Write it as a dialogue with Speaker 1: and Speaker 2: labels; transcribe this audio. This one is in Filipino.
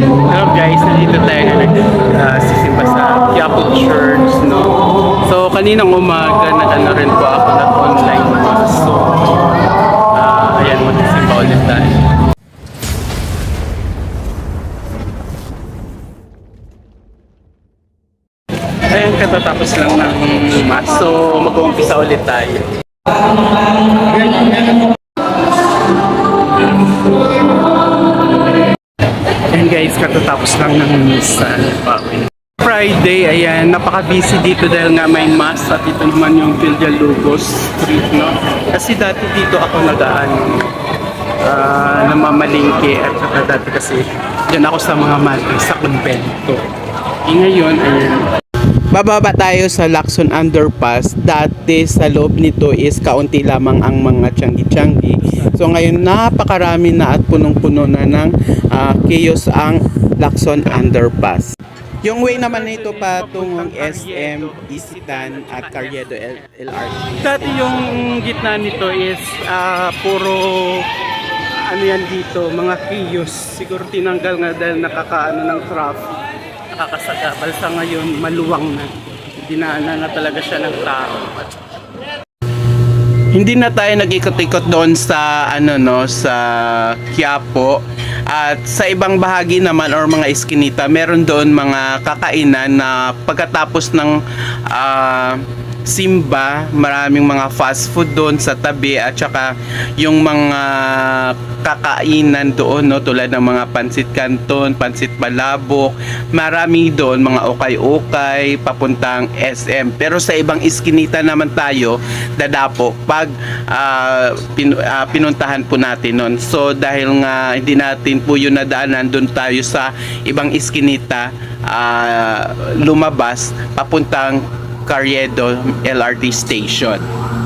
Speaker 1: Hello guys, nandito tayo na nagsisimba sa Quiapo Church, no? So, kaninang umaga, nag-ano rin po ako nag-online mass. So, ah, ayan, magsisimba ulit tayo. Ayan, katatapos lang ng mass. So, mag-uumpisa ulit tayo. And guys, katatapos lang ng misa. Friday, ayan, napaka-busy dito dahil nga may mass at ito naman yung Villalobos Street, no? Kasi dati dito ako nagaan ah namamalingke at saka dati kasi dyan ako sa mga madre sa convento. E ngayon, ayan, Bababa tayo sa Lacson Underpass. Dati sa loob nito is kaunti lamang ang mga tiyanggi-tiyanggi. So ngayon napakarami na at punong-puno na ng ah, chaos ang Lacson Underpass. Yung way naman nito patungong SM, Isitan at Carriedo LRT. Dati yung gitna nito is ah, puro ano yan dito, mga chaos. Siguro tinanggal nga dahil nakakaano ng traffic nakakasagabal sa ngayon maluwang na. Dinaanan na talaga siya ng tao. Hindi na tayo nag-ikot-ikot doon sa ano no sa Quiapo. At sa ibang bahagi naman or mga iskinita meron doon mga kakainan na pagkatapos ng ah, simba maraming mga fast food doon sa tabi at saka yung mga kakainan doon no tulad ng mga pansit canton, pansit balabok marami doon mga ukay-ukay papuntang SM pero sa ibang iskinita naman tayo dadapo pag ah, pin- ah, pinuntahan po natin noon so dahil nga hindi natin po yun nadaanan doon tayo sa ibang iskinita ah, lumabas papuntang Carriedo LRT Station.